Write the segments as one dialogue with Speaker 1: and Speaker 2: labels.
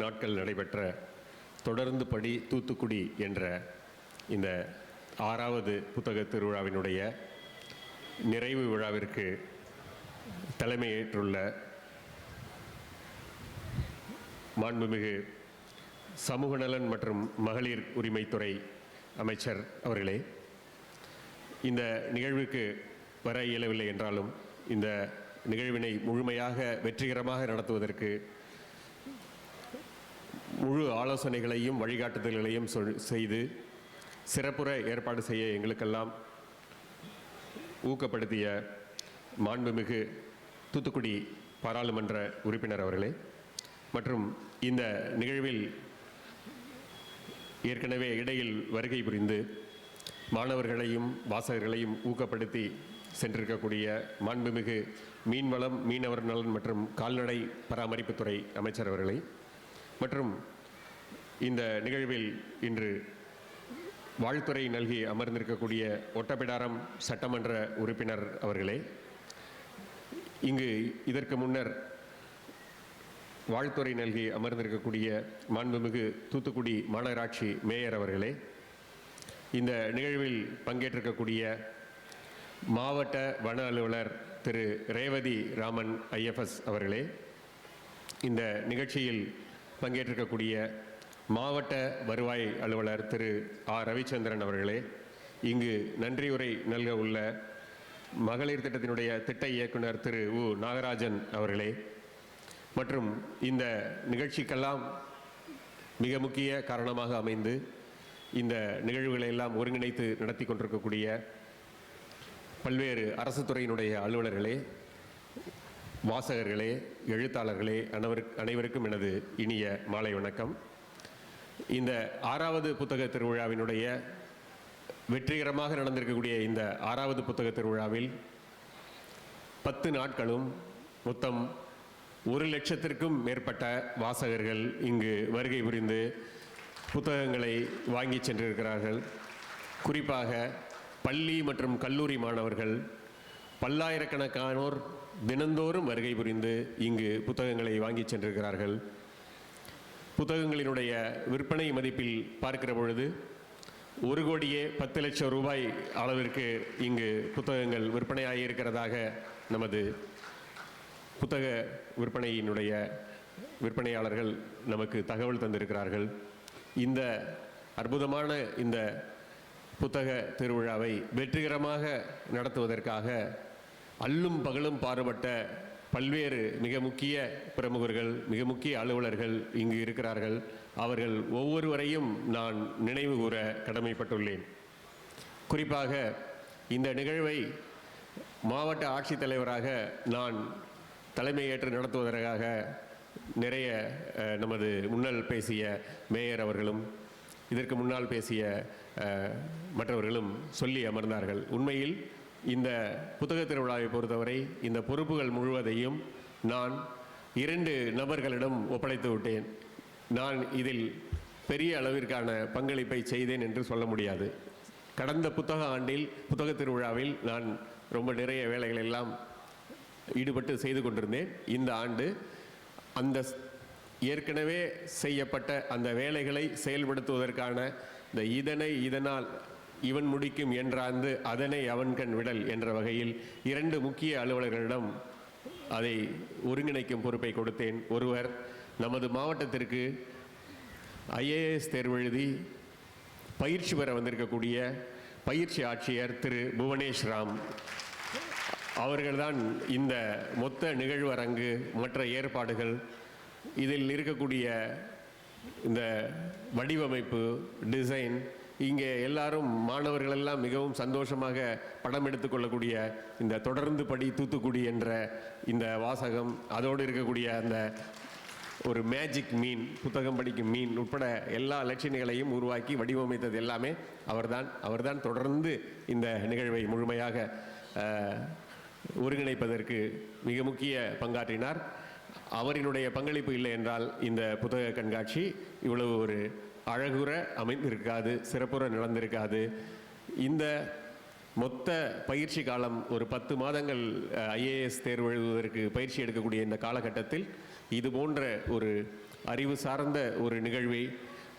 Speaker 1: நாட்கள் நடைபெற்ற தொடர்ந்து படி தூத்துக்குடி என்ற இந்த ஆறாவது புத்தக திருவிழாவினுடைய நிறைவு விழாவிற்கு தலைமையேற்றுள்ள மாண்புமிகு சமூக நலன் மற்றும் மகளிர் உரிமைத்துறை அமைச்சர் அவர்களே இந்த நிகழ்வுக்கு வர இயலவில்லை என்றாலும் இந்த நிகழ்வினை முழுமையாக வெற்றிகரமாக நடத்துவதற்கு முழு ஆலோசனைகளையும் வழிகாட்டுதல்களையும் செய்து சிறப்புற ஏற்பாடு செய்ய எங்களுக்கெல்லாம் ஊக்கப்படுத்திய மாண்புமிகு தூத்துக்குடி பாராளுமன்ற உறுப்பினர் அவர்களே மற்றும் இந்த நிகழ்வில் ஏற்கனவே இடையில் வருகை புரிந்து மாணவர்களையும் வாசகர்களையும் ஊக்கப்படுத்தி சென்றிருக்கக்கூடிய மாண்புமிகு மீன்வளம் மீனவர் நலன் மற்றும் கால்நடை பராமரிப்புத்துறை அமைச்சர் அவர்களை மற்றும் இந்த நிகழ்வில் இன்று வாழ்த்துறை நல்கி அமர்ந்திருக்கக்கூடிய ஒட்டப்பிடாரம் சட்டமன்ற உறுப்பினர் அவர்களே இங்கு இதற்கு முன்னர் வாழ்த்துறை நல்கி அமர்ந்திருக்கக்கூடிய மாண்புமிகு தூத்துக்குடி மாநகராட்சி மேயர் அவர்களே இந்த நிகழ்வில் பங்கேற்றிருக்கக்கூடிய மாவட்ட வன அலுவலர் திரு ரேவதி ராமன் ஐஎஃப்எஸ் அவர்களே இந்த நிகழ்ச்சியில் பங்கேற்றிருக்கக்கூடிய மாவட்ட வருவாய் அலுவலர் திரு ஆர் ரவிச்சந்திரன் அவர்களே இங்கு நன்றியுரை நல்க உள்ள மகளிர் திட்டத்தினுடைய திட்ட இயக்குனர் திரு உ. நாகராஜன் அவர்களே மற்றும் இந்த நிகழ்ச்சிக்கெல்லாம் மிக முக்கிய காரணமாக அமைந்து இந்த நிகழ்வுகளை எல்லாம் ஒருங்கிணைத்து நடத்தி கொண்டிருக்கக்கூடிய பல்வேறு அரசு துறையினுடைய அலுவலர்களே வாசகர்களே எழுத்தாளர்களே அனைவருக்கு அனைவருக்கும் எனது இனிய மாலை வணக்கம். இந்த ஆறாவது புத்தக திருவிழாவினுடைய வெற்றிகரமாக நடந்திருக்கக்கூடிய இந்த ஆறாவது புத்தக திருவிழாவில் பத்து நாட்களும் மொத்தம் ஒரு லட்சத்திற்கும் மேற்பட்ட வாசகர்கள் இங்கு வருகை புரிந்து புத்தகங்களை வாங்கி சென்றிருக்கிறார்கள். குறிப்பாக பள்ளி மற்றும் கல்லூரி மாணவர்கள் பல்லாயிரக்கணக்கானோர் தினந்தோறும் வருகை புரிந்து இங்கு புத்தகங்களை வாங்கி சென்றிருக்கிறார்கள். புத்தகங்களினுடைய விற்பனை மதிப்பில் பார்க்கிற பொழுது ஒரு கோடியே பத்து லட்சம் ரூபாய் அளவிற்கு இங்கு புத்தகங்கள் விற்பனையாகி இருக்கிறதாக நமது புத்தக விற்பனையினுடைய விற்பனையாளர்கள் நமக்கு தகவல் தந்திருக்கிறார்கள். இந்த அற்புதமான இந்த புத்தக திருவிழாவை வெற்றிகரமாக நடத்துவதற்காக அல்லும் பகலும் பாடுபட்ட பல்வேறு மிக முக்கிய பிரமுகர்கள் மிக முக்கிய அலுவலர்கள் இங்கு இருக்கிறார்கள். அவர்கள் ஒவ்வொருவரையும் நான் நினைவு கூற கடமைப்பட்டுள்ளேன். குறிப்பாக இந்த நிகழ்வை மாவட்ட ஆட்சித்தலைவராக நான் தலைமையேற்று நடத்துவதற்காக நிறைய நமது முன்னல் பேசிய மேயர் அவர்களும் இதற்கு முன்னால் பேசிய மற்றவர்களும் சொல்லி அமர்ந்தார்கள். உண்மையில் இந்த புத்தக திருவிழாவை பொறுத்தவரை இந்த பொறுப்புகள் முழுவதையும் நான் இரண்டு நபர்களிடம் ஒப்படைத்து விட்டேன். நான் இதில் பெரிய அளவிற்கான பங்களிப்பை செய்தேன் என்று சொல்ல முடியாது. கடந்த புத்தக ஆண்டில் புத்தக திருவிழாவில் நான் ரொம்ப நிறைய வேலைகள் எல்லாம் ஈடுபட்டு செய்து கொண்டிருந்தேன். இந்த ஆண்டு அந்த ஸ்- ஏற்கனவே செய்யப்பட்ட அந்த வேலைகளை செயல்படுத்துவதற்கான இந்த இதனை இதனால் இவன் முடிக்கும் என்றாந்து அதனை அவன் கண் விடல் என்ற வகையில் இரண்டு முக்கிய அலுவலர்களிடம் அதை ஒருங்கிணைக்கும் பொறுப்பை கொடுத்தேன். ஒருவர் நமது மாவட்டத்திற்கு ஐஏஎஸ் தேர்வு எழுதி பயிற்சி பெற வந்திருக்கக்கூடிய பயிற்சி ஆட்சியர் திரு புவனேஷ் ராம். அவர்கள்தான் இந்த மொத்த நிகழ்வரங்கு மற்ற ஏற்பாடுகள் இதில் இருக்கக்கூடிய இந்த வடிவமைப்பு டிசைன் இங்கே எல்லாரும் மாணவர்கள் எல்லாம் மிகவும் சந்தோஷமாக படம் எடுத்துக்கொள்ளக்கூடிய இந்த தொடர்ந்து படி தூத்துக்குடி என்ற இந்த வாசகம் அதோடு இருக்கக்கூடிய அந்த ஒரு மேஜிக் மீன் புத்தகம் படிக்கும் மீன் உட்பட எல்லா லட்சணிகளையும் உருவாக்கி வடிவமைத்தது எல்லாமே அவர்தான். அவர்தான் தொடர்ந்து இந்த நிகழ்வை முழுமையாக ஒருங்கிணைப்பதற்கு மிக முக்கிய பங்காற்றினார். அவரினுடைய பங்களிப்பு இல்லை என்றால் இந்த புத்தக கண்காட்சி இவ்வளவு ஒரு அழகுற அமைந்திருக்காது சிறப்புற நடந்திருக்காது இந்த மொத்த பயிற்சி காலம் ஒரு பத்து மாதங்கள் ஐஏஎஸ் தேர்வு எழுதுவதற்கு பயிற்சி எடுக்கக்கூடிய இந்த காலகட்டத்தில் இது போன்ற ஒரு அறிவு சார்ந்த ஒரு நிகழ்வை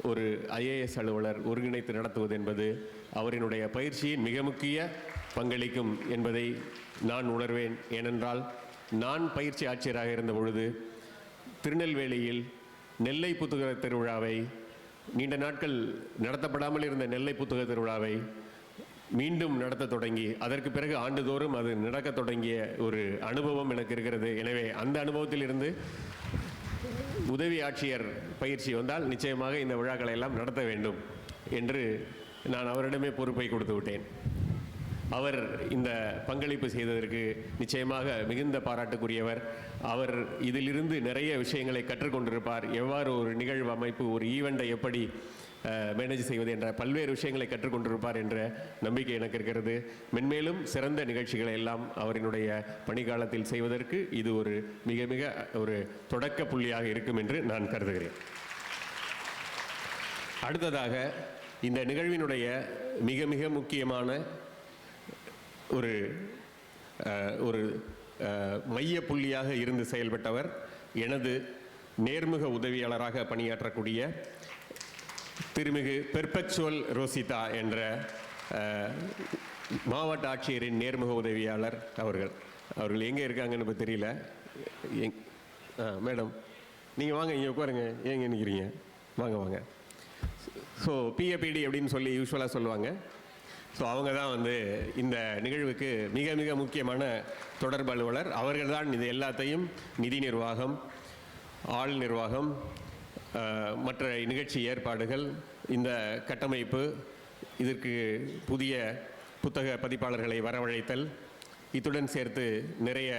Speaker 1: ஒரு ஐஏஎஸ் அலுவலர் ஒருங்கிணைத்து நடத்துவது என்பது அவரினுடைய பயிற்சியின் மிக முக்கிய பங்களிக்கும் என்பதை நான் உணர்வேன். ஏனென்றால் நான் பயிற்சி ஆட்சியராக இருந்த பொழுது திருநெல்வேலியில் நெல்லை புத்துகர திருவிழாவை நீண்ட நாட்கள் நடத்தப்படாமல் இருந்த நெல்லை புத்தக திருவிழாவை மீண்டும் நடத்த தொடங்கி அதற்கு பிறகு ஆண்டுதோறும் அது நடக்க தொடங்கிய ஒரு அனுபவம் எனக்கு இருக்கிறது. எனவே அந்த அனுபவத்திலிருந்து உதவி ஆட்சியர் பயிற்சி வந்தால் நிச்சயமாக இந்த விழாக்களை எல்லாம் நடத்த வேண்டும் என்று நான் அவரிடமே பொறுப்பை கொடுத்து விட்டேன். அவர் இந்த பங்களிப்பு செய்ததற்கு நிச்சயமாக மிகுந்த பாராட்டுக்குரியவர். அவர் இதிலிருந்து நிறைய விஷயங்களை கற்றுக்கொண்டிருப்பார். எவ்வாறு ஒரு நிகழ்வு அமைப்பு ஒரு ஈவெண்ட்டை எப்படி மேனேஜ் செய்வது என்ற பல்வேறு விஷயங்களை கற்றுக்கொண்டிருப்பார் என்ற நம்பிக்கை எனக்கு இருக்கிறது. மென்மேலும் சிறந்த நிகழ்ச்சிகளை எல்லாம் அவரினுடைய பணிகாலத்தில் செய்வதற்கு இது ஒரு மிக மிக ஒரு தொடக்க புள்ளியாக இருக்கும் என்று நான் கருதுகிறேன். அடுத்ததாக இந்த நிகழ்வினுடைய மிக மிக முக்கியமான ஒரு ஒரு மைய புள்ளியாக இருந்து செயல்பட்டவர் எனது நேர்முக உதவியாளராக பணியாற்றக்கூடிய திருமிகு பெர்பெக்சுவல் ரோசிதா என்ற மாவட்ட ஆட்சியரின் நேர்முக உதவியாளர் அவர்கள். அவர்கள் எங்கே இருக்காங்கன்னு இப்போ தெரியல. எங் மேடம் நீங்கள் வாங்க இங்கே உட்காருங்க. ஏங்க நிற்கிறீங்க வாங்க வாங்க. ஸோ பிஏபிடி அப்படின்னு சொல்லி யூஸ்வலாக சொல்லுவாங்க. ஸோ அவங்க தான் வந்து இந்த நிகழ்வுக்கு மிக மிக முக்கியமான தொடர்பு அலுவலர். அவர்கள் தான் இது எல்லாத்தையும் நிதி நிர்வாகம் ஆள் நிர்வாகம் மற்ற நிகழ்ச்சி ஏற்பாடுகள் இந்த கட்டமைப்பு இதற்கு புதிய புத்தக பதிப்பாளர்களை வரவழைத்தல் இத்துடன் சேர்த்து நிறைய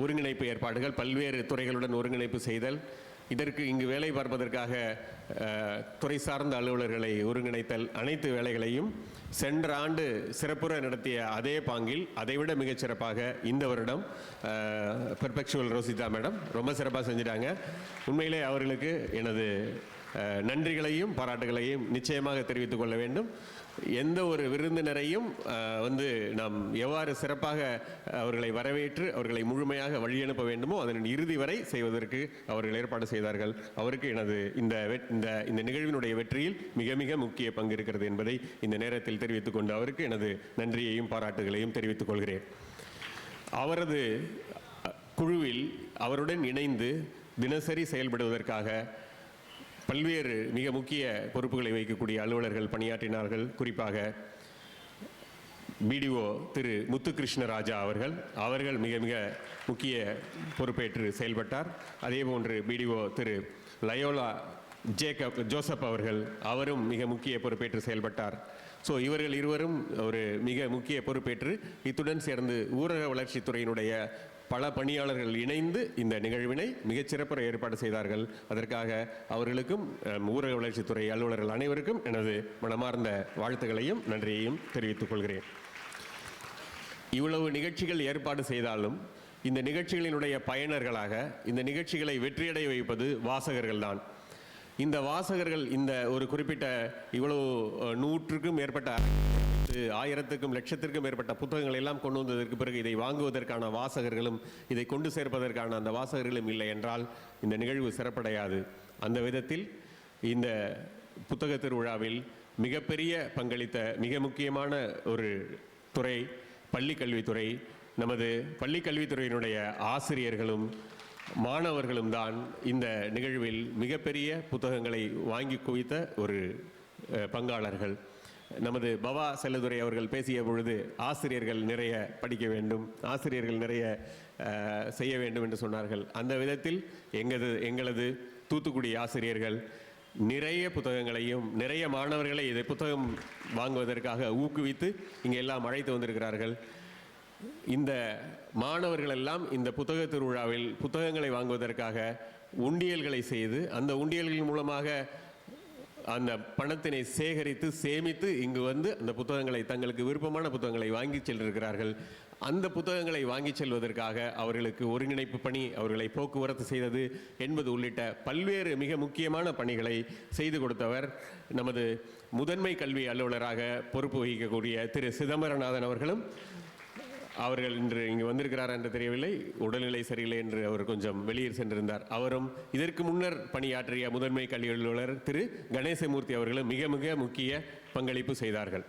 Speaker 1: ஒருங்கிணைப்பு ஏற்பாடுகள் பல்வேறு துறைகளுடன் ஒருங்கிணைப்பு செய்தல் இதற்கு இங்கு வேலை பார்ப்பதற்காக துறை சார்ந்த அலுவலர்களை ஒருங்கிணைத்தல் அனைத்து வேலைகளையும் சென்ற ஆண்டு சிறப்புற நடத்திய அதே பாங்கில் அதைவிட மிகச் சிறப்பாக இந்த வருடம் பெர்பெக்சுவல் ரோசிதா மேடம் ரொம்ப சிறப்பாக செஞ்சிட்டாங்க. உண்மையிலே அவர்களுக்கு எனது நன்றிகளையும் பாராட்டுகளையும் நிச்சயமாக தெரிவித்துக் கொள்ள வேண்டும். எந்த ஒரு விருந்தினரையும் வந்து நாம் எவ்வாறு சிறப்பாக அவர்களை வரவேற்று அவர்களை முழுமையாக வழியனுப்ப வேண்டுமோ அதன் இறுதி வரை செய்வதற்கு அவர்கள் ஏற்பாடு செய்தார்கள். அவருக்கு எனது இந்த வெட்- இந்த இந்த நிகழ்வினுடைய வெற்றியில் மிக மிக முக்கிய பங்கு இருக்கிறது என்பதை இந்த நேரத்தில் தெரிவித்துக் கொண்டு அவருக்கு எனது நன்றியையும் பாராட்டுகளையும் தெரிவித்துக் கொள்கிறேன். அவரது குழுவில் அவருடன் இணைந்து தினசரி செயல்படுவதற்காக பல்வேறு மிக முக்கிய பொறுப்புகளை வைக்கக்கூடிய அலுவலர்கள் பணியாற்றினார்கள். குறிப்பாக பிடிஓ திரு முத்துகிருஷ்ணராஜா அவர்கள். அவர்கள் மிக மிக முக்கிய பொறுப்பேற்று செயல்பட்டார். அதேபோன்று BDO Thiru Loyola Jacob Joseph அவர்கள் அவரும் மிக முக்கிய பொறுப்பேற்று செயல்பட்டார். ஸோ இவர்கள் இருவரும் ஒரு மிக முக்கிய பொறுப்பேற்று இத்துடன் சேர்ந்து ஊரக வளர்ச்சித்துறையினுடைய பல பணியாளர்கள் இணைந்து இந்த நிகழ்வினை மிகச்சிறப்பாக ஏற்பாடு செய்தார்கள். அதற்காக அவர்களுக்கும் ஊரக வளர்ச்சித்துறை அலுவலர்கள் அனைவருக்கும் எனது மனமார்ந்த வாழ்த்துக்களையும் நன்றியையும் தெரிவித்துக் கொள்கிறேன். இவ்வளவு நிகழ்ச்சிகள் ஏற்பாடு செய்தாலும் இந்த நிகழ்ச்சிகளினுடைய பயனர்களாக இந்த நிகழ்ச்சிகளை வெற்றியடைய வைப்பது வாசகர்கள் தான். இந்த வாசகர்கள் இந்த ஒரு குறிப்பிட்ட இவ்வளவு நூற்றுக்கும் மேற்பட்ட ஆயிரத்துக்கும் லட்சத்திற்கும் மேற்பட்ட புத்தகங்களை எல்லாம் கொண்டு வந்ததற்கு பிறகு இதை வாங்குவதற்கான வாசகர்களும் இதை கொண்டு சேர்ப்பதற்கான அந்த வாசகர்களும் இல்லை என்றால் இந்த நிகழ்வு சிறப்படையாது. அந்த விதத்தில் இந்த புத்தக திருவிழாவில் மிகப்பெரிய பங்களித்த மிக முக்கியமான ஒரு துறை பள்ளி கல்வித்துறை நமது பள்ளி கல்வித்துறையினுடைய ஆசிரியர்களும் மாணவர்களும் தான் இந்த நிகழ்வில் மிகப்பெரிய புத்தகங்களை வாங்கி குவித்த ஒரு பங்காளர்கள். நமது பவா செல்லதுரை அவர்கள் பேசிய பொழுது ஆசிரியர்கள் நிறைய படிக்க வேண்டும் ஆசிரியர்கள் நிறைய செய்ய வேண்டும் என்று சொன்னார்கள். அந்த விதத்தில் எங்களது எங்களது தூத்துக்குடி ஆசிரியர்கள் நிறைய புத்தகங்களையும் நிறைய மாணவர்களை இதை புத்தகம் வாங்குவதற்காக ஊக்குவித்து இங்கே எல்லாம் அழைத்து வந்திருக்கிறார்கள். இந்த மாணவர்கள் எல்லாம் இந்த புத்தக திருவிழாவில் புத்தகங்களை வாங்குவதற்காக உண்டியல்களை செய்து அந்த உண்டியல்கள் மூலமாக அந்த பணத்தினை சேகரித்து சேமித்து இங்கு வந்து அந்த புத்தகங்களை தங்களுக்கு விருப்பமான புத்தகங்களை வாங்கி சென்றிருக்கிறார்கள் அந்த புத்தகங்களை வாங்கி செல்வதற்காக அவர்களுக்கு ஒருங்கிணைப்பு பணி அவர்களை போக்குவரத்து செய்தது என்பது உள்ளிட்ட பல்வேறு மிக முக்கியமான பணிகளை செய்து கொடுத்தவர் நமது முதன்மை கல்வி அலுவலராக பொறுப்பு வகிக்கக்கூடிய திரு சிதம்பரநாதன் அவர்களும் அவர்கள் இன்று இங்கு வந்திருக்கிறாரா என்று தெரியவில்லை. உடல்நிலை சரியில்லை என்று அவர் கொஞ்சம் வெளியில் சென்றிருந்தார். அவரும் இதற்கு முன்னர் பணியாற்றிய முதன்மை கல்வி அலுவலர் திரு. கணேசமூர்த்தி அவர்களும் மிக மிக முக்கிய பங்களிப்பு செய்தார்கள்.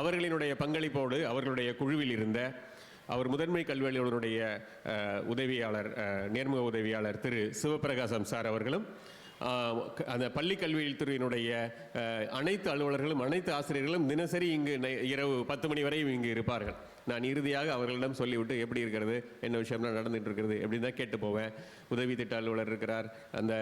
Speaker 1: அவர்களினுடைய பங்களிப்போடு அவர்களுடைய குழுவில் இருந்த அவர் முதன்மை கல்வி அலுவலருடைய உதவியாளர் நேர்முக உதவியாளர் திரு. சிவபிரகாசம் சார் அவர்களும் அந்த பள்ளி கல்வித்துறையினுடைய அனைத்து அலுவலர்களும் அனைத்து ஆசிரியர்களும் தினசரி இங்கு இரவு பத்து மணி வரையும் இங்கு இருப்பார்கள். நான் இறுதியாக அவர்களிடம் சொல்லிவிட்டு எப்படி இருக்கிறது என்ன விஷயம்லாம் நடந்துகிட்டு இருக்கிறது எப்படி தான் கேட்டு போவேன். உதவி திட்ட அலுவலர் இருக்கிறார் அந்த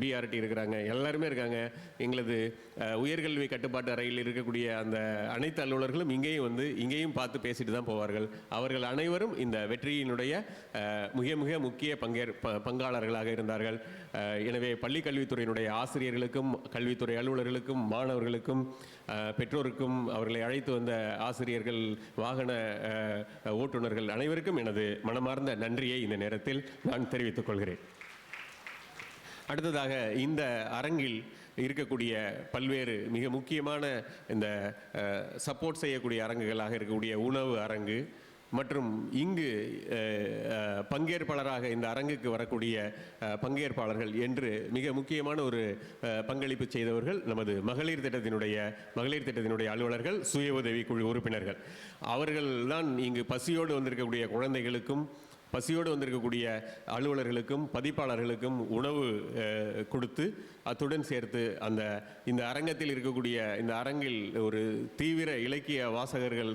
Speaker 1: பிஆர்டி இருக்கிறாங்க. எல்லாருமே இருக்காங்க. எங்களது உயர்கல்வி கட்டுப்பாட்டு அறையில் இருக்கக்கூடிய அந்த அனைத்து அலுவலர்களும் இங்கேயும் வந்து இங்கேயும் பார்த்து பேசிட்டு தான் போவார்கள். அவர்கள் அனைவரும் இந்த வெற்றியினுடைய மிக மிக முக்கிய பங்கேற் ப- பங்காளர்களாக இருந்தார்கள். எனவே பள்ளி கல்வித்துறையினுடைய ஆசிரியர்களுக்கும் கல்வித்துறை அலுவலர்களுக்கும் மாணவர்களுக்கும் பெற்றோருக்கும் அவர்களை அழைத்து வந்த ஆசிரியர்கள் வாகன ஓட்டுநர்கள் அனைவருக்கும் எனது மனமார்ந்த நன்றியை இந்த நேரத்தில் நான் தெரிவித்துக் கொள்கிறேன். அடுத்ததாக இந்த அரங்கில் இருக்கக்கூடிய பல்வேறு மிக முக்கியமான இந்த சப்போர்ட் செய்யக்கூடிய அரங்குகளாக இருக்கக்கூடிய உணவு அரங்கு மற்றும் இங்கு பங்கேற்பாளராக இந்த அரங்குக்கு வரக்கூடிய பங்கேற்பாளர்கள் என்று மிக முக்கியமான ஒரு பங்களிப்பு செய்தவர்கள் நமது மகளிர் திட்டத்தினுடைய மகளிர் திட்டத்தினுடைய அலுவலர்கள் சுய உதவி குழு உறுப்பினர்கள். அவர்கள் தான் இங்கு பசியோடு வந்திருக்கக்கூடிய குழந்தைகளுக்கும் பசியோடு வந்திருக்கக்கூடிய அலுவலர்களுக்கும் பதிப்பாளர்களுக்கும் உணவு கொடுத்து அத்துடன் சேர்த்து அந்த இந்த அரங்கத்தில் இருக்கக்கூடிய இந்த அரங்கில் ஒரு தீவிர இலக்கிய வாசகர்கள்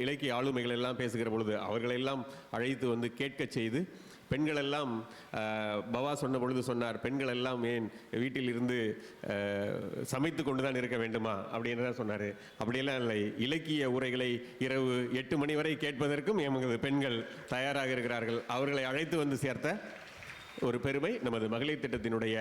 Speaker 1: இலக்கிய ஆளுமைகள் எல்லாம் பேசுகிற பொழுது அவர்களெல்லாம் அழைத்து வந்து கேட்கச் செய்து பெண்கள் எல்லாம் பவா சொன்ன பொழுது சொன்னார் பெண்கள் எல்லாம் ஏன் வீட்டில் இருந்து சமைத்து கொண்டு தான் இருக்க வேண்டுமா? அப்படின்னு தான் சொன்னார். அப்படியெல்லாம் இல்லை. இலக்கிய உரைகளை இரவு எட்டு மணி வரை கேட்பதற்கும் எமது பெண்கள் தயாராக இருக்கிறார்கள். அவர்களை அழைத்து வந்து சேர்த்த ஒரு பெருமை. நமது மகளிர் திட்டத்தினுடைய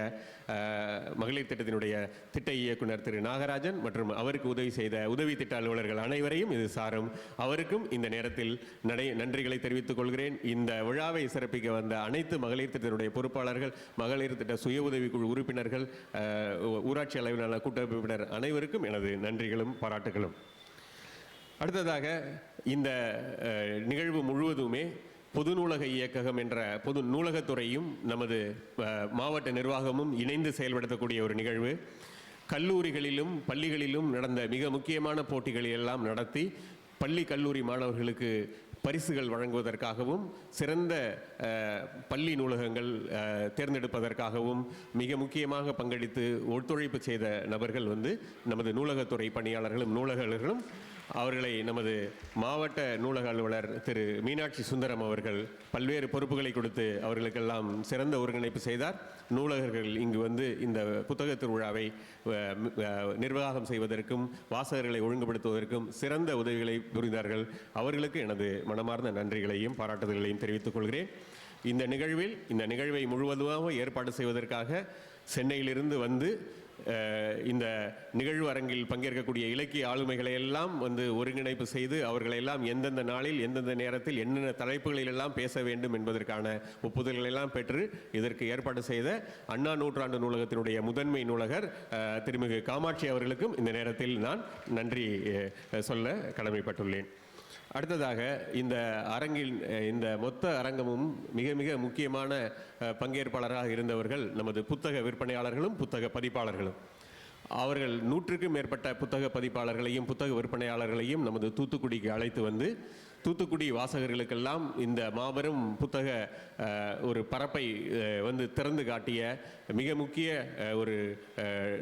Speaker 1: மகளிர் திட்டத்தினுடைய திட்ட இயக்குனர் திரு நாகராஜன் மற்றும் அவருக்கு உதவி செய்த உதவி திட்ட அலுவலர்கள் அனைவரையும் இது சாரும். அவருக்கும் இந்த நேரத்தில் நடை நன்றிகளை தெரிவித்துக் கொள்கிறேன். இந்த விழாவை சிறப்பிக்க வந்த அனைத்து மகளிர் திட்டத்தினுடைய பொறுப்பாளர்கள் மகளிர் திட்ட சுய உதவிக்குழு உறுப்பினர்கள் ஊராட்சி அளவிலான கூட்டமைப்பினர் அனைவருக்கும் எனது நன்றிகளும் பாராட்டுகளும். அடுத்ததாக இந்த நிகழ்வு முழுவதுமே பொது நூலக இயக்ககம் என்ற பொது நூலகத்துறையும் நமது மாவட்ட நிர்வாகமும் இணைந்து செயல்படுத்தக்கூடிய ஒரு நிகழ்வு. கல்லூரிகளிலும் பள்ளிகளிலும் நடந்த மிக முக்கியமான போட்டிகளை எல்லாம் நடத்தி பள்ளி கல்லூரி மாணவர்களுக்கு பரிசுகள் வழங்குவதற்காகவும் சிறந்த பள்ளி நூலகங்கள் தேர்ந்தெடுப்பதற்காகவும் மிக முக்கியமாக பங்களித்து ஒத்துழைப்பு செய்த நபர்கள் வந்து நமது நூலகத்துறை பணியாளர்களும் நூலகர்களும் அவர்களை நமது மாவட்ட நூலக அலுவலர் திரு மீனாட்சி சுந்தரம் அவர்கள் பல்வேறு பொறுப்புகளை கொடுத்து அவர்களுக்கெல்லாம் சிறந்த ஒருங்கிணைப்பு செய்தார். நூலகர்கள் இங்கு வந்து இந்த புத்தக திருவிழாவை நிர்வாகம் செய்வதற்கும் வாசகர்களை ஒழுங்குபடுத்துவதற்கும் சிறந்த உதவிகளை புரிந்தார்கள். அவர்களுக்கு எனது மனமார்ந்த நன்றிகளையும் பாராட்டுதல்களையும் தெரிவித்துக் கொள்கிறேன். இந்த நிகழ்வில் இந்த நிகழ்வை முழுவதுமாக ஏற்பாடு செய்வதற்காக சென்னையிலிருந்து வந்து இந்த நிகழ்வு அரங்கில் பங்கேற்கக்கூடிய இலக்கிய ஆளுமைகளை எல்லாம் வந்து ஒருங்கிணைப்பு செய்து அவர்களை எல்லாம் எந்தெந்த நாளில் எந்தெந்த நேரத்தில் என்னென்ன தலைப்புகளில் எல்லாம் பேச வேண்டும் என்பதற்கான ஒப்புதல்களை எல்லாம் பெற்று இதற்கு ஏற்பாடு செய்த அண்ணா நூற்றாண்டு நூலகத்தினுடைய முதன்மை நூலகர் திருமிகு காமாட்சி அவர்களுக்கும் இந்த நேரத்தில் நான் நன்றி சொல்ல கடமைப்பட்டுள்ளேன். அடுத்ததாக இந்த அரங்கில் இந்த மொத்த அரங்கமும் மிக மிக முக்கியமான பங்கேற்பாளராக இருந்தவர்கள் நமது புத்தக விற்பனையாளர்களும் புத்தக பதிப்பாளர்களும். அவர்கள் நூற்றுக்கும் மேற்பட்ட புத்தக பதிப்பாளர்களையும் புத்தக விற்பனையாளர்களையும் நமது தூத்துக்குடிக்கு அழைத்து வந்து தூத்துக்குடி வாசகர்களுக்கெல்லாம் இந்த மாபெரும் புத்தக ஒரு பரப்பை வந்து திறந்து காட்டிய மிக முக்கிய ஒரு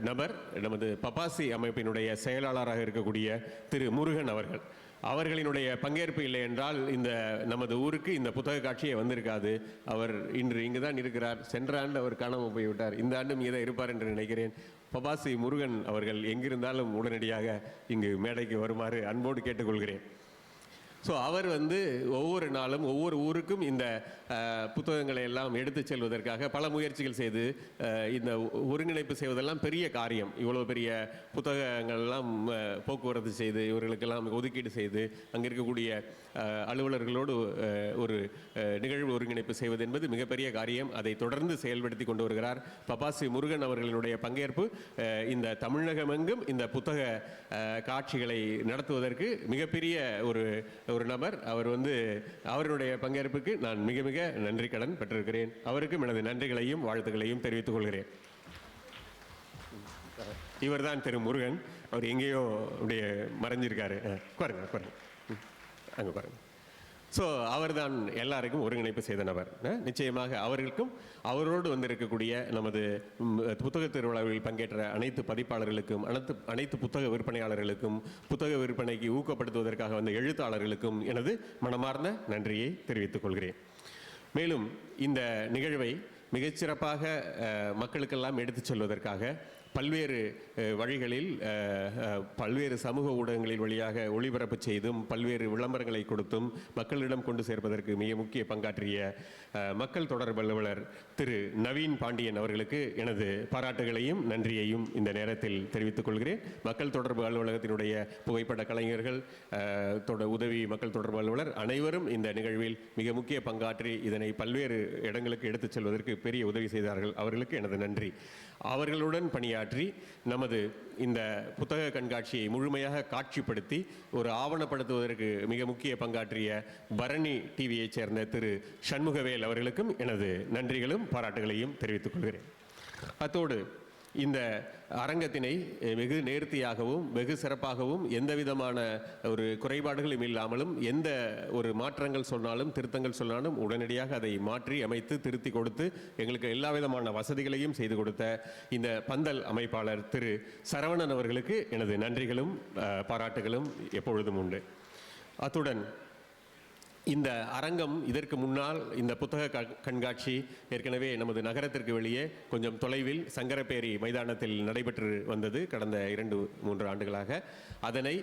Speaker 1: நபர் நமது பப்பாசி அமைப்பினுடைய செயலாளராக இருக்கக்கூடிய திரு முருகன் அவர்கள். அவர்களினுடைய பங்கேற்பு இல்லை என்றால் இந்த நமது ஊருக்கு இந்த புத்தக காட்சியே வந்திருக்காது. அவர் இன்று இங்கு தான் இருக்கிறார். சென்ற ஆண்டு அவர் காணாமல் போய்விட்டார். இந்த ஆண்டும் இங்கே தான் இருப்பார் என்று நினைக்கிறேன். பபாசி முருகன் அவர்கள் எங்கிருந்தாலும் உடனடியாக இங்கு மேடைக்கு வருமாறு அன்போடு கேட்டுக்கொள்கிறேன். ஸோ அவர் வந்து ஒவ்வொரு நாளும் ஒவ்வொரு ஊருக்கும் இந்த புத்தகங்களை எல்லாம் எடுத்துச் செல்வதற்காக பல முயற்சிகள் செய்து இந்த ஒருங்கிணைப்பு செய்வதெல்லாம் பெரிய காரியம். இவ்வளோ பெரிய புத்தகங்கள்லாம் போக்குவரத்து செய்து இவர்களுக்கெல்லாம் ஒதுக்கீடு செய்து அங்கே இருக்கக்கூடிய அலுவலர்களோடு ஒரு நிகழ்வு ஒருங்கிணைப்பு செய்வது என்பது மிகப்பெரிய காரியம். அதை தொடர்ந்து செயல்படுத்தி கொண்டு வருகிறார் பபாசி முருகன் அவர்களுடைய பங்கேற்பு. இந்த தமிழகமெங்கும் இந்த புத்தக காட்சிகளை நடத்துவதற்கு மிகப்பெரிய ஒரு ஒரு நபர். அவர் வந்து அவருடைய பங்கேற்புக்கு நான் மிக மிக நன்றி கடன் பெற்றிருக்கிறேன். அவருக்கும் எனது நன்றிகளையும் வாழ்த்துக்களையும் தெரிவித்துக் கொள்கிறேன். இவர்தான் திரு முருகன். அவர் எங்கேயோ அப்படியே மறைஞ்சிருக்காரு. பாருங்க பாருங்க அங்கே பாருங்கள் ஸோ அவர்தான் எல்லாருக்கும் ஒருங்கிணைப்பு செய்த நபர். நிச்சயமாக அவர்களுக்கும் அவரோடு வந்திருக்கக்கூடிய நமது புத்தக திருவிழாவில் பங்கேற்ற அனைத்து பதிப்பாளர்களுக்கும் அனைத்து அனைத்து புத்தக விற்பனையாளர்களுக்கும் புத்தக விற்பனைக்கு ஊக்கப்படுத்துவதற்காக வந்த எழுத்தாளர்களுக்கும் எனது மனமார்ந்த நன்றியை தெரிவித்துக் கொள்கிறேன். மேலும் இந்த நிகழ்வை மிகச்சிறப்பாக மக்களுக்கெல்லாம் எடுத்துச் செல்வதற்காக பல்வேறு வழிகளில் பல்வேறு சமூக ஊடகங்களில் வழியாக ஒளிபரப்பு செய்தும் பல்வேறு விளம்பரங்களை கொடுத்தும் மக்களிடம் கொண்டு சேர்ப்பதற்கு மிக முக்கிய பங்காற்றிய மக்கள் தொடர்பு அலுவலர் திரு. நவீன் பாண்டியன் அவர்களுக்கு எனது பாராட்டுகளையும் நன்றியையும் இந்த நேரத்தில் தெரிவித்துக் கொள்கிறேன். மக்கள் தொடர்பு அலுவலகத்தினுடைய புகைப்பட கலைஞர்கள் உதவி மக்கள் தொடர்பு அலுவலர் அனைவரும் இந்த நிகழ்வில் மிக முக்கிய பங்காற்றி இதனை பல்வேறு இடங்களுக்கு எடுத்துச் செல்வதற்கு பெரிய உதவி செய்தார்கள். அவர்களுக்கு எனது நன்றி. அவர்களுடன் பணியாற்றி நமது இந்த புத்தக கண்காட்சியை முழுமையாக காட்சிப்படுத்தி ஒரு ஆவணப்படுத்துவதற்கு மிக முக்கிய பங்காற்றிய பரணி டிவியைச் சேர்ந்த திரு சண்முகவேல் அவர்களுக்கும் எனது நன்றிகளும் பாராட்டுகளையும் தெரிவித்துக் கொள்கிறேன். அத்தோடு இந்த அரங்கத்தினை வெகு நேர்த்தியாகவும் வெகு சிறப்பாகவும் எந்த விதமான ஒரு குறைபாடுகளும் இல்லாமலும் எந்த ஒரு மாற்றங்கள் சொன்னாலும் திருத்தங்கள் சொன்னாலும் உடனடியாக அதை மாற்றி அமைத்து திருத்தி கொடுத்து எங்களுக்கு எல்லா விதமான வசதிகளையும் செய்து கொடுத்த இந்த பந்தல் அமைப்பாளர் திரு சரவணன் அவர்களுக்கு எனது நன்றிகளும் பாராட்டுகளும் எப்பொழுதும் உண்டு. அத்துடன் இந்த அரங்கம் இதற்கு முன்னால் இந்த புத்தக கண்காட்சி ஏற்கனவே நமது நகரத்திற்கு வெளியே கொஞ்சம் தொலைவில் சங்கரப்பேரி மைதானத்தில் நடைபெற்று வந்தது கடந்த இரண்டு மூன்று ஆண்டுகளாக. அதனை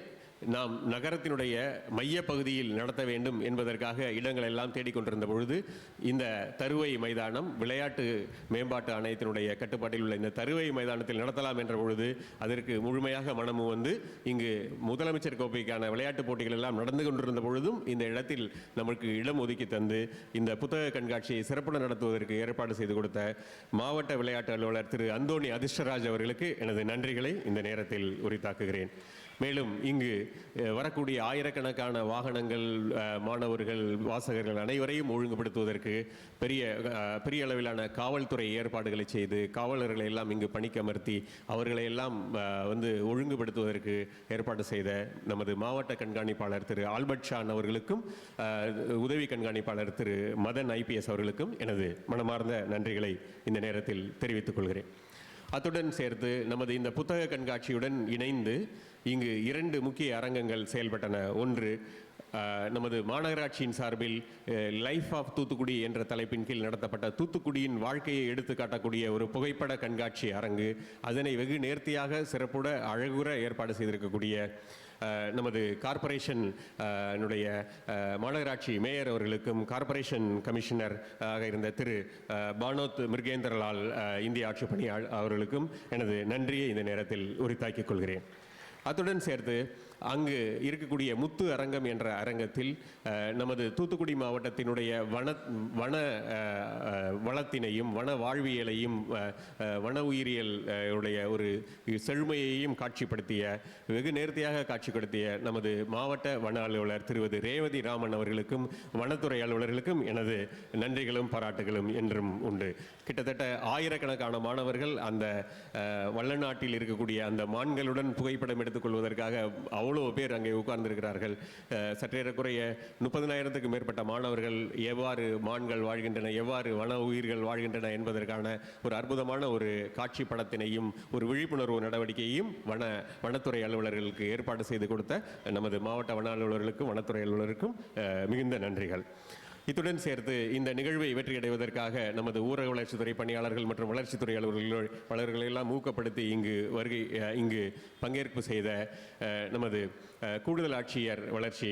Speaker 1: நாம் நகரத்தினுடைய மைய பகுதியில் நடத்த வேண்டும் என்பதற்காக இடங்கள் எல்லாம் தேடிக்கொண்டிருந்த பொழுது இந்த தருவை மைதானம் விளையாட்டு மேம்பாட்டு ஆணையத்தினுடைய கட்டுப்பாட்டில் உள்ள இந்த தருவை மைதானத்தில் நடத்தலாம் என்ற பொழுது அதற்கு முழுமையாக மனமும் வந்து இங்கு முதலமைச்சர் கோப்பைக்கான விளையாட்டுப் போட்டிகள் எல்லாம் நடந்து கொண்டிருந்த பொழுதும் இந்த இடத்தில் நமக்கு இடம் ஒதுக்கி தந்து இந்த புத்தக கண்காட்சியை சிறப்புடன் நடத்துவதற்கு ஏற்பாடு செய்து கொடுத்த மாவட்ட விளையாட்டு அலுவலர் திரு அந்தோணி அதிர்ஷ்டராஜ் அவர்களுக்கு எனது நன்றிகளை இந்த நேரத்தில் உரித்தாக்குகிறேன். மேலும் இங்கு வரக்கூடிய ஆயிரக்கணக்கான வாகனங்கள் மாணவர்கள் வாசகர்கள் அனைவரையும் ஒழுங்குபடுத்துவதற்கு பெரிய பெரிய அளவிலான காவல்துறை ஏற்பாடுகளை செய்து காவலர்களை எல்லாம் இங்கு பணிக்கமர்த்தி அவர்களை எல்லாம் வந்து ஒழுங்குபடுத்துவதற்கு ஏற்பாடு செய்த நமது மாவட்ட கண்காணிப்பாளர் திரு ஆல்பர்ட் ஷான் அவர்களுக்கும் உதவி கண்காணிப்பாளர் திரு மதன் ஐபிஎஸ் அவர்களுக்கும் எனது மனமார்ந்த நன்றிகளை இந்த நேரத்தில் தெரிவித்துக் கொள்கிறேன். அத்துடன் சேர்த்து நமது இந்த புத்தக கண்காட்சியுடன் இணைந்து இங்கு இரண்டு முக்கிய அரங்கங்கள் செயல்பட்டன. ஒன்று நமது மாநகராட்சியின் சார்பில் லைஃப் ஆஃப் தூத்துக்குடி என்ற தலைப்பின் கீழ் நடத்தப்பட்ட தூத்துக்குடியின் வாழ்க்கையை எடுத்து காட்டக்கூடிய ஒரு புகைப்பட கண்காட்சி அரங்கு. அதனை வெகு நேர்த்தியாக சிறப்புட அழகுற ஏற்பாடு செய்திருக்கக்கூடிய நமது கார்ப்பரேஷன் மாநகராட்சி மேயர் அவர்களுக்கும் கார்ப்பரேஷன் கமிஷனர் ஆக இருந்த திரு பானோத் மிருகேந்திரலால் இந்திய ஆட்சிப்பணி அவர்களுக்கும் எனது நன்றியை இந்த நேரத்தில் உரித்தாக்கிக் கொள்கிறேன். அத்துடன் சேர்த்து அங்கு இருக்கக்கூடிய முத்து அரங்கம் என்ற அரங்கத்தில் நமது தூத்துக்குடி மாவட்டத்தினுடைய வன வன வளத்தினையும் வன வாழ்வியலையும் வன உயிரியல் உடைய ஒரு செழுமையையும் காட்சிப்படுத்திய வெகு நேர்த்தியாக காட்சிப்படுத்திய நமது மாவட்ட வன அலுவலர் திருவது ரேவதி ராமன் அவர்களுக்கும் வனத்துறை அலுவலர்களுக்கும் எனது நன்றிகளும் பாராட்டுகளும் என்றும் உண்டு. கிட்டத்தட்ட ஆயிரக்கணக்கான மாணவர்கள் அந்த அஹ், வல்லநாட்டில் இருக்கக்கூடிய அந்த மான்களுடன் புகைப்படம் எடுத்துக்கொள்வதற்காக அவ்வளோ பேர் அங்கே உட்கார்ந்திருக்கிறார்கள்? சற்றேறக்குறைய முப்பதினாயிரத்துக்கு மேற்பட்ட மாணவர்கள் எவ்வாறு மான்கள் வாழ்கின்றன எவ்வாறு வன உயிர்கள் வாழ்கின்றன என்பதற்கான ஒரு அற்புதமான ஒரு காட்சி படத்தினையும் ஒரு விழிப்புணர்வு நடவடிக்கையையும் வன வனத்துறை அலுவலர்களுக்கு ஏற்பாடு செய்து கொடுத்த நமது மாவட்ட வன அலுவலர்களுக்கும் வனத்துறை அலுவலருக்கும் மிகுந்த நன்றிகள். இத்துடன் சேர்த்து இந்த நிகழ்வை வெற்றியடைவதற்காக நமது ஊரக வளர்ச்சித்துறை பணியாளர்கள் மற்றும் வளர்ச்சித்துறை அலுவலர்கள் வளர்களை எல்லாம் ஊக்கப்படுத்தி இங்கு வருகை இங்கு பங்கேற்பு செய்த நமது கூடுதல் ஆட்சியர் வளர்ச்சி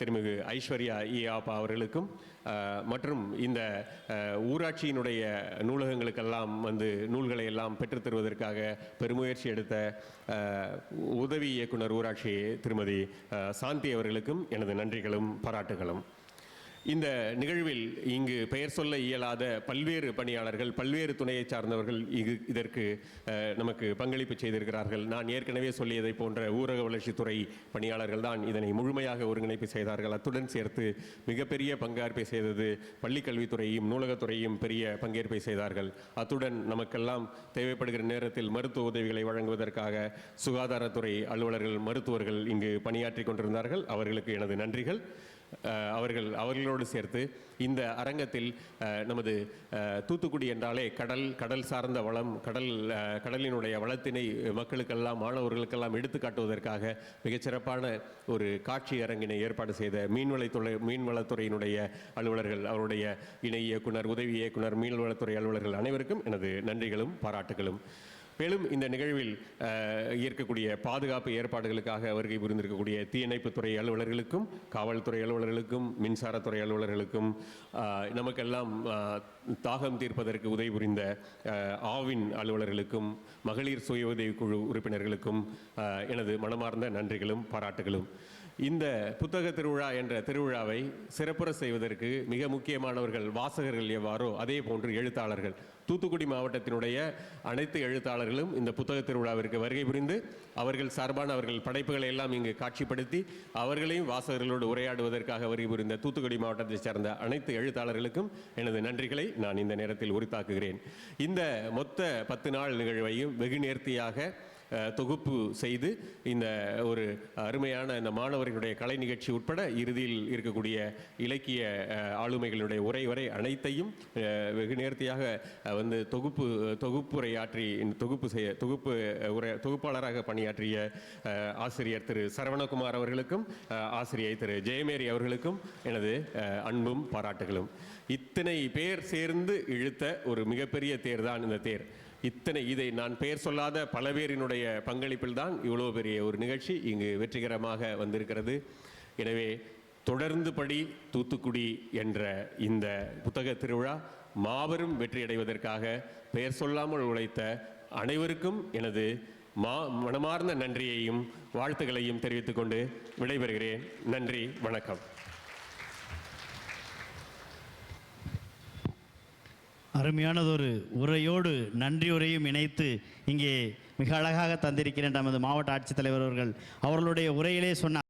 Speaker 1: திருமிகு ஐஸ்வர்யா இ ஆப்பா அவர்களுக்கும் மற்றும் இந்த ஊராட்சியினுடைய நூலகங்களுக்கெல்லாம் வந்து நூல்களை எல்லாம் பெற்றுத்தருவதற்காக பெருமுயற்சி எடுத்த உதவி இயக்குனர் ஊராட்சி திருமதி சாந்தி அவர்களுக்கும் எனது நன்றிகளும் பாராட்டுகளும். இந்த நிகழ்வில் இங்கு பெயர் சொல்ல இயலாத பல்வேறு பணியாளர்கள் பல்வேறு துணையை சார்ந்தவர்கள் இது இதற்கு நமக்கு பங்களிப்பு செய்திருக்கிறார்கள். நான் ஏற்கனவே சொல்லியதை போன்ற ஊரக வளர்ச்சித்துறை பணியாளர்கள் தான் இதனை முழுமையாக ஒருங்கிணைப்பு செய்தார்கள். அத்துடன் சேர்த்து மிகப்பெரிய பங்கார்ப்பை செய்தது பள்ளிக்கல்வித்துறையும் நூலகத்துறையும் பெரிய பங்கேற்பை செய்தார்கள். அத்துடன் நமக்கெல்லாம் தேவைப்படுகிற நேரத்தில் மருத்துவ உதவிகளை வழங்குவதற்காக சுகாதாரத்துறை அலுவலர்கள் மருத்துவர்கள் இங்கு பணியாற்றி கொண்டிருந்தார்கள். அவர்களுக்கு எனது நன்றிகள். அவர்கள் அவர்களோடு சேர்த்து இந்த அரங்கத்தில் நமது தூத்துக்குடி என்றாலே கடல் கடல் சார்ந்த வளம் கடல் கடலினுடைய வளத்தினை மக்களுக்கெல்லாம் மாணவர்களுக்கெல்லாம் எடுத்துக்காட்டுவதற்காக மிகச்சிறப்பான ஒரு காட்சி அரங்கினை ஏற்பாடு செய்த மீன்வளத்துறை மீன்வளத்துறையினுடைய அலுவலர்கள் அவருடைய இணை இயக்குனர் உதவி இயக்குனர் மீன்வளத்துறை அலுவலர்கள் அனைவருக்கும் எனது நன்றிகளும் பாராட்டுகளும். மேலும் இந்த நிகழ்வில் இருக்கக்கூடிய பாதுகாப்பு ஏற்பாடுகளுக்காக வருகை புரிந்திருக்கக்கூடிய தீயணைப்புத்துறை அலுவலர்களுக்கும் காவல்துறை அலுவலர்களுக்கும் மின்சாரத்துறை அலுவலர்களுக்கும் நமக்கெல்லாம் தாகம் தீர்ப்பதற்கு உதவி புரிந்த ஆவின் அலுவலர்களுக்கும் மகளிர் சுய உதவிக் குழு உறுப்பினர்களுக்கும் எனது மனமார்ந்த நன்றிகளும் பாராட்டுகளும். இந்த புத்தக திருவிழா என்ற திருவிழாவை சிறப்புற செய்வதற்கு மிக முக்கியமானவர்கள் வாசகர்கள் எவ்வாறோ அதே போன்று எழுத்தாளர்கள். தூத்துக்குடி மாவட்டத்தினுடைய அனைத்து எழுத்தாளர்களும் இந்த புத்தக திருவிழாவிற்கு வருகை புரிந்து அவர்கள் சார்பான அவர்கள் படைப்புகளை எல்லாம் இங்கு காட்சிப்படுத்தி அவர்களையும் வாசகர்களோடு உரையாடுவதற்காக வருகை புரிந்த தூத்துக்குடி மாவட்டத்தைச் சேர்ந்த அனைத்து எழுத்தாளர்களுக்கும் எனது நன்றிகளை நான் இந்த நேரத்தில் உரித்தாக்குகிறேன். இந்த மொத்த பத்து நாள் நிகழ்வையும் வெகு நேர்த்தியாக தொகுப்பு செய்து இந்த ஒரு அருமையான இந்த மாணவர்களுடைய கலை நிகழ்ச்சி உட்பட இறுதியில் இருக்கக்கூடிய இலக்கிய ஆளுமைகளுடைய உரை வரை அனைத்தையும் வெகு நேர்த்தியாக வந்து தொகுப்பு தொகுப்புரையாற்றி இந்த தொகுப்பு செய்ய தொகுப்பு உரை தொகுப்பாளராக பணியாற்றிய ஆசிரியர் திரு சரவணகுமார் அவர்களுக்கும் ஆசிரியர் ஆசிரியை திரு ஜெயமேரி அவர்களுக்கும் எனது அன்பும் பாராட்டுகளும். இத்தனை பேர் சேர்ந்து இழுத்த ஒரு மிகப்பெரிய தேர் தான் இந்த தேர். இத்தனை இதை நான் பெயர் சொல்லாத பல பேரினுடைய பங்களிப்பில் தான் இவ்வளோ பெரிய ஒரு நிகழ்ச்சி இங்கு வெற்றிகரமாக வந்திருக்கிறது. எனவே தொடர்ந்து படி தூத்துக்குடி என்ற இந்த புத்தக திருவிழா மாபெரும் வெற்றியடைவதற்காக பெயர் சொல்லாமல் உழைத்த அனைவருக்கும் எனது மா மனமார்ந்த நன்றியையும் வாழ்த்துக்களையும் தெரிவித்துக்கொண்டு விடைபெறுகிறேன். நன்றி வணக்கம்.
Speaker 2: அருமையானதொரு உரையோடு நன்றி உரையும் இணைத்து இங்கே மிக அழகாக தந்திருக்கிறேன் நமது மாவட்ட ஆட்சித்தலைவர் அவர்கள் அவர்களுடைய உரையிலே சொன்னார்